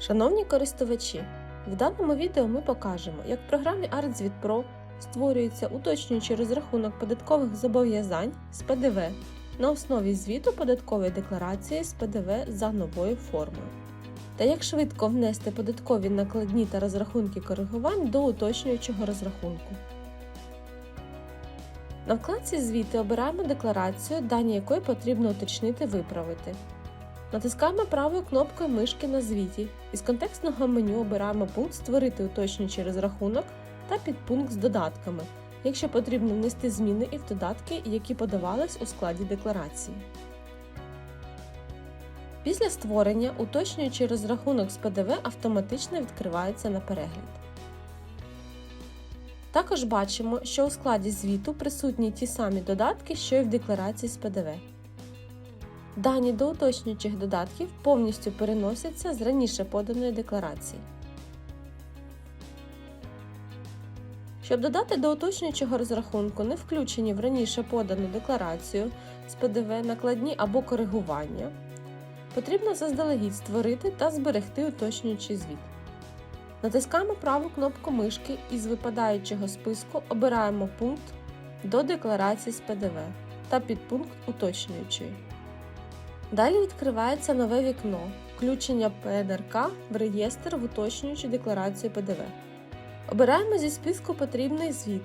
Шановні користувачі, в даному відео ми покажемо, як в програмі ArtZvit Pro створюється уточнюючий розрахунок податкових зобов'язань з ПДВ на основі звіту податкової декларації з ПДВ за новою формою. Та як швидко внести податкові накладні та розрахунки коригувань до уточнюючого розрахунку. На вкладці Звіти обираємо декларацію, дані якої потрібно уточнити виправити. Натискаємо правою кнопкою мишки на звіті і з контекстного меню обираємо пункт Створити уточнюючий розрахунок та підпункт з додатками, якщо потрібно внести зміни і в додатки, які подавались у складі декларації. Після створення уточнюючий розрахунок з ПДВ автоматично відкривається на перегляд. Також бачимо, що у складі звіту присутні ті самі додатки, що й в декларації з ПДВ. Дані до уточнюючих додатків повністю переносяться з раніше поданої декларації. Щоб додати до уточнюючого розрахунку не включені в раніше подану декларацію з ПДВ накладні або коригування, потрібно заздалегідь створити та зберегти уточнюючий звіт. Натискаємо праву кнопку мишки і з випадаючого списку обираємо пункт до декларації з ПДВ та підпункт уточнюючої. Далі відкривається нове вікно включення ПНРК в реєстр в уточнюючу декларацію ПДВ. Обираємо зі списку потрібний звіт,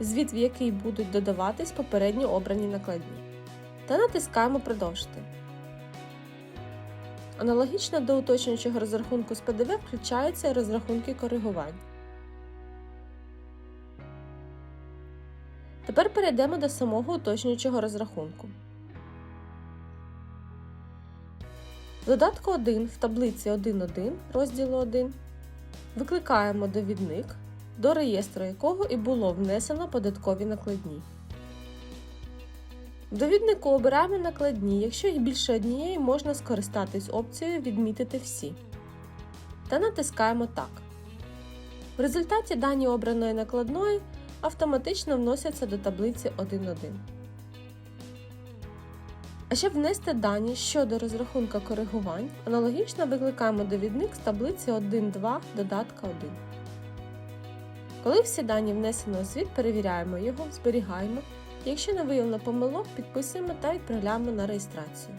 звіт, в який будуть додаватись попередньо обрані накладні, та натискаємо Продовжити. Аналогічно до уточнюючого розрахунку з ПДВ включаються розрахунки коригувань. Тепер перейдемо до самого уточнюючого розрахунку. Додатку 1 в таблиці 1.1 розділу 1 викликаємо довідник, до реєстру якого і було внесено податкові накладні. В довіднику обираємо накладні, якщо їх більше однієї, можна скористатись опцією Відмітити всі та натискаємо Так. В результаті дані обраної накладної автоматично вносяться до таблиці 1.1. А щоб внести дані щодо розрахунка коригувань, аналогічно викликаємо довідник з таблиці 1.2 додатка 1. Коли всі дані внесено у звіт, перевіряємо його, зберігаємо. Якщо не виявлено помилок, підписуємо та відправляємо на реєстрацію.